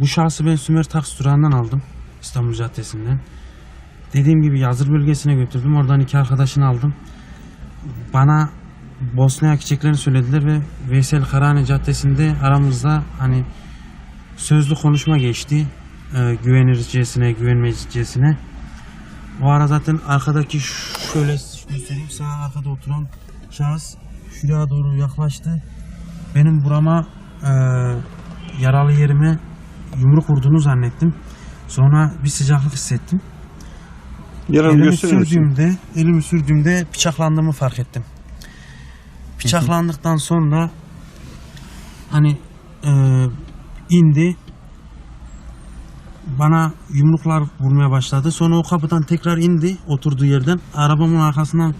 Bu şahsı ben Sümer Taksi durağından aldım. İstanbul Caddesi'nden. Dediğim gibi Yazır bölgesine götürdüm. Oradan iki arkadaşını aldım. Bana Bosna'ya gideceklerini söylediler ve Veysel Karahane Caddesi'nde aramızda hani sözlü konuşma geçti. Ee, güvenircesine, güvenmeyicesine. O ara zaten arkadaki şöyle göstereyim sağ arkada oturan şahıs şuraya doğru yaklaştı. Benim burama e, yaralı yerime yumruk vurduğunu zannettim. Sonra bir sıcaklık hissettim. Yaranı Elimi gösterir misin? sürdüğümde, elimi sürdüğümde bıçaklandığımı fark ettim. Bıçaklandıktan sonra hani e, indi bana yumruklar vurmaya başladı. Sonra o kapıdan tekrar indi oturduğu yerden. Arabamın arkasından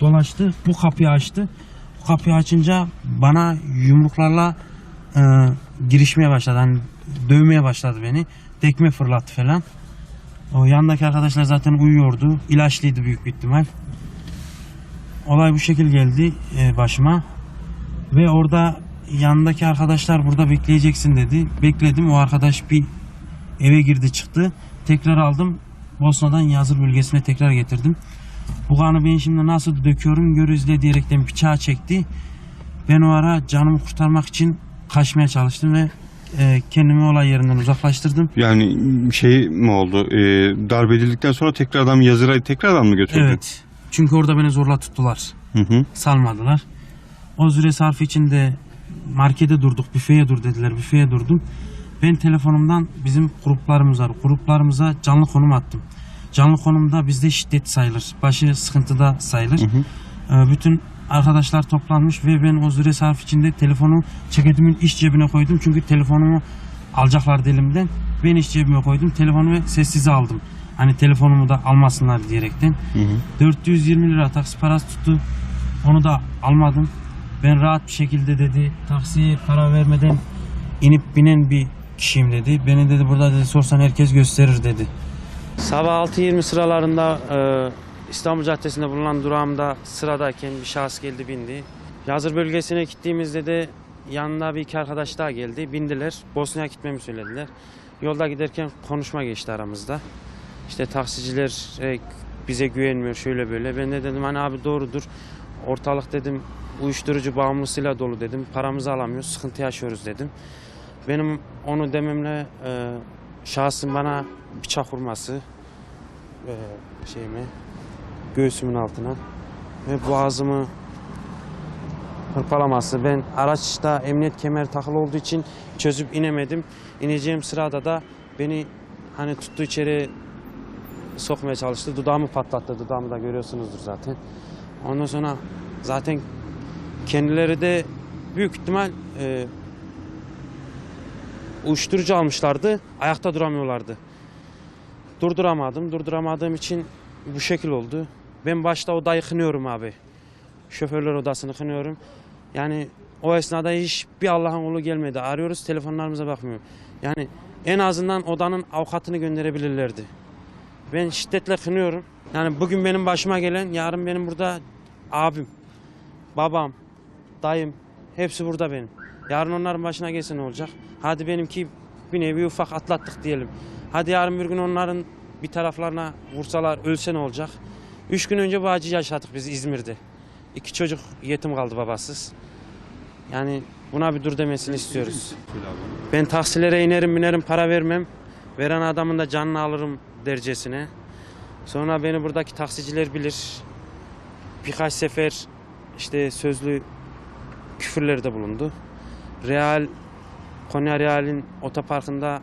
dolaştı. Bu kapıyı açtı. Bu kapıyı açınca bana yumruklarla e, girişmeye başladı. Hani dövmeye başladı beni. Tekme fırlattı falan. O yandaki arkadaşlar zaten uyuyordu. İlaçlıydı büyük bir ihtimal. Olay bu şekil geldi e, başıma. Ve orada yanındaki arkadaşlar burada bekleyeceksin dedi. Bekledim. O arkadaş bir eve girdi çıktı. Tekrar aldım. Bosna'dan Yazır bölgesine tekrar getirdim. Bu kanı ben şimdi nasıl döküyorum gör izle diyerekten bıçağı çekti. Ben o ara canımı kurtarmak için kaçmaya çalıştım ve e, kendimi olay yerinden uzaklaştırdım. Yani şey mi oldu? E, darbe edildikten sonra tekrardan Yazır'a tekrardan mı götürdün? Evet. Çünkü orada beni zorla tuttular. Hı hı. Salmadılar. O süre sarfı içinde markete durduk. Büfeye dur dediler. Büfeye durdum. Ben telefonumdan bizim gruplarımız var. Gruplarımıza canlı konum attım. Canlı konumda bizde şiddet sayılır. Başı sıkıntıda sayılır. Ee, bütün arkadaşlar toplanmış ve ben o süre sarf içinde telefonu ceketimin iç cebine koydum. Çünkü telefonumu alacaklardı elimden. Ben iç cebime koydum. Telefonu ve sessize aldım. Hani telefonumu da almasınlar diyerekten. 420 lira taksi parası tuttu. Onu da almadım. Ben rahat bir şekilde dedi taksiye para vermeden inip binen bir kişiyim dedi. Beni dedi burada dedi sorsan herkes gösterir dedi. Sabah 6.20 sıralarında e, İstanbul Caddesi'nde bulunan durağımda sıradayken bir şahıs geldi bindi. Yazır bölgesine gittiğimizde de yanına bir iki arkadaş daha geldi. Bindiler. Bosna'ya gitmemi söylediler. Yolda giderken konuşma geçti aramızda. İşte taksiciler e, bize güvenmiyor şöyle böyle. Ben de dedim hani abi doğrudur. Ortalık dedim uyuşturucu bağımlısıyla dolu dedim. Paramızı alamıyoruz, sıkıntı yaşıyoruz dedim. Benim onu dememle e, şahsın bana bıçak vurması e, şeyimi göğsümün altına ve boğazımı hırpalaması. Ben araçta emniyet kemeri takılı olduğu için çözüp inemedim. İneceğim sırada da beni hani tuttu içeri sokmaya çalıştı. Dudağımı patlattı. Dudağımı da görüyorsunuzdur zaten. Ondan sonra zaten kendileri de büyük ihtimal e, uyuşturucu almışlardı. Ayakta duramıyorlardı. Durduramadım. Durduramadığım için bu şekil oldu. Ben başta odayı kınıyorum abi. Şoförler odasını kınıyorum. Yani o esnada hiç bir Allah'ın kulu gelmedi. Arıyoruz telefonlarımıza bakmıyor. Yani en azından odanın avukatını gönderebilirlerdi. Ben şiddetle kınıyorum. Yani bugün benim başıma gelen, yarın benim burada abim, babam, dayım hepsi burada benim. Yarın onların başına gelse ne olacak? Hadi benimki bir nevi ufak atlattık diyelim. Hadi yarın bir gün onların bir taraflarına vursalar ölse ne olacak? Üç gün önce bu acıyı yaşadık biz İzmir'de. İki çocuk yetim kaldı babasız. Yani buna bir dur demesini istiyoruz. Ben taksilere inerim binerim para vermem. Veren adamın da canını alırım dercesine. Sonra beni buradaki taksiciler bilir. Birkaç sefer işte sözlü küfürlerde bulundu. Real Konya Real'in otoparkında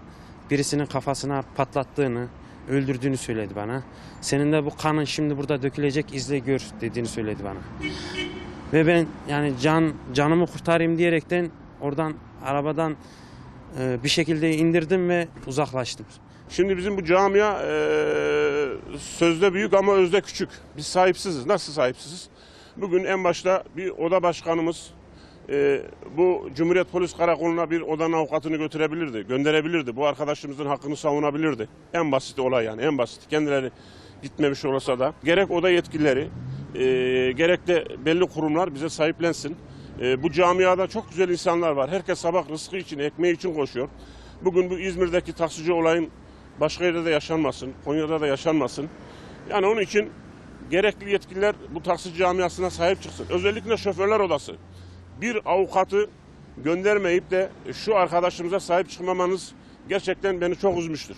birisinin kafasına patlattığını, öldürdüğünü söyledi bana. Senin de bu kanın şimdi burada dökülecek izle gör dediğini söyledi bana. Ve ben yani can canımı kurtarayım diyerekten oradan arabadan e, bir şekilde indirdim ve uzaklaştım. Şimdi bizim bu camia eee, sözde büyük ama özde küçük. Biz sahipsiziz. Nasıl sahipsiziz? Bugün en başta bir oda başkanımız eee, bu Cumhuriyet Polis Karakolu'na bir odanın avukatını götürebilirdi, gönderebilirdi. Bu arkadaşımızın hakkını savunabilirdi. En basit olay yani en basit. Kendileri gitmemiş olsa da gerek oda yetkilileri e, gerek de belli kurumlar bize sahiplensin. E, bu camiada çok güzel insanlar var. Herkes sabah rızkı için, ekmeği için koşuyor. Bugün bu İzmir'deki taksici olayın başka yerde de yaşanmasın, Konya'da da yaşanmasın. Yani onun için gerekli yetkililer bu taksi camiasına sahip çıksın. Özellikle şoförler odası. Bir avukatı göndermeyip de şu arkadaşımıza sahip çıkmamanız gerçekten beni çok üzmüştür.